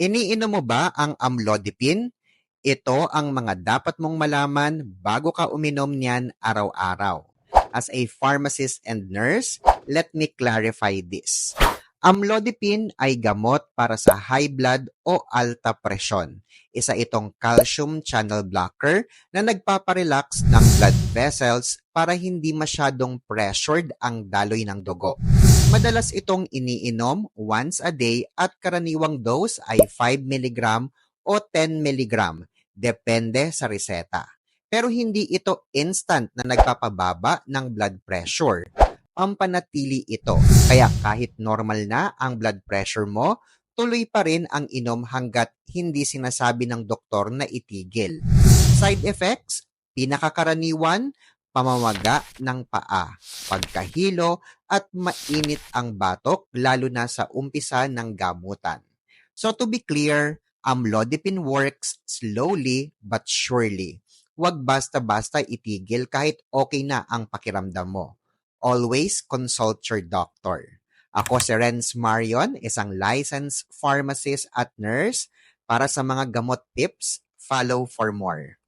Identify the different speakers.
Speaker 1: Iniinom mo ba ang amlodipine? Ito ang mga dapat mong malaman bago ka uminom niyan araw-araw. As a pharmacist and nurse, let me clarify this. Amlodipine ay gamot para sa high blood o alta presyon. Isa itong calcium channel blocker na nagpaparelax ng blood vessels para hindi masyadong pressured ang daloy ng dugo. Madalas itong iniinom once a day at karaniwang dose ay 5 mg o 10 mg, depende sa reseta. Pero hindi ito instant na nagpapababa ng blood pressure pampanatili ito. Kaya kahit normal na ang blood pressure mo, tuloy pa rin ang inom hanggat hindi sinasabi ng doktor na itigil. Side effects, pinakakaraniwan, pamamaga ng paa, pagkahilo at mainit ang batok lalo na sa umpisa ng gamutan. So to be clear, amlodipine works slowly but surely. Huwag basta-basta itigil kahit okay na ang pakiramdam mo always consult your doctor. Ako si Renz Marion, isang licensed pharmacist at nurse. Para sa mga gamot tips, follow for more.